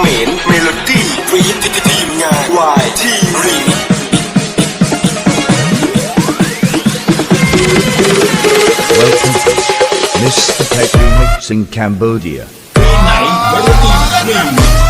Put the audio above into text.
เม็นเมโลดี้ฟรีที่ทีมงานวายที่รีเวลคัมมิสเตอร์ไทยรีมิกซ์ในแคนเบอร์เดียไหนเมโลดี้ก